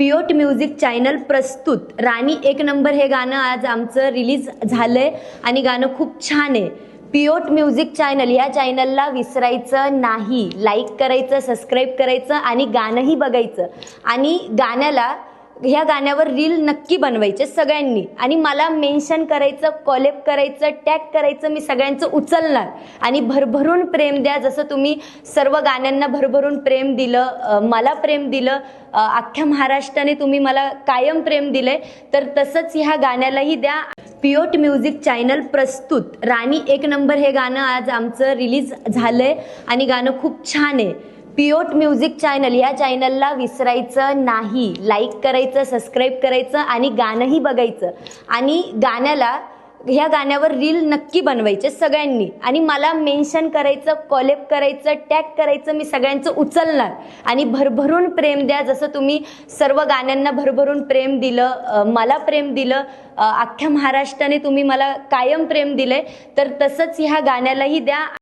पिओट music channel प्रस्तुत. राणी एक number हे गाणं आज आमचं रिलीज झालंय आणि गाणं खूप छान आहे. पिओट म्युझिक चॅनल या चॅनलला विसरायचं नाही. लाईक करायचं सबस्क्राईब करायचं आणि गाणंही बघायचं. आणि गाण्याला ह्या गाण्यावर रील नक्की बनवायचे सगळ्यांनी. आणि मला मेन्शन करायचं कॉलेप करायचं टॅग करायचं मी सगळ्यांचं उचलणार. आणि भरभरून प्रेम द्या. जसं तुम्ही सर्व गाण्यांना भरभरून प्रेम दिलं मला प्रेम दिलं अख्ख्या महाराष्ट्राने तुम्ही मला कायम प्रेम दिलंय तर तसंच ह्या गाण्यालाही द्या. पिओट म्युझिक चॅनल प्रस्तुत. राणी एक नंबर हे गाणं आज आमचं रिलीज झालंय आणि गाणं खूप छान आहे. पिओट म्युझिक चॅनल या चॅनलला विसरायचं नाही. लाईक करायचं सबस्क्राईब करायचं आणि गाणंही बघायचं. आणि गाण्याला ह्या गाण्यावर रील नक्की बनवायचे सगळ्यांनी. आणि मला मेन्शन करायचं कॉलेप करायचं टॅग करायचं मी सगळ्यांचं उचलणार. आणि भरभरून प्रेम द्या. जसं तुम्ही सर्व गाण्यांना भरभरून प्रेम दिलं मला प्रेम दिलं अख्ख्या महाराष्ट्राने तुम्ही मला कायम प्रेम दिले तर तसंच ह्या गाण्यालाही द्या.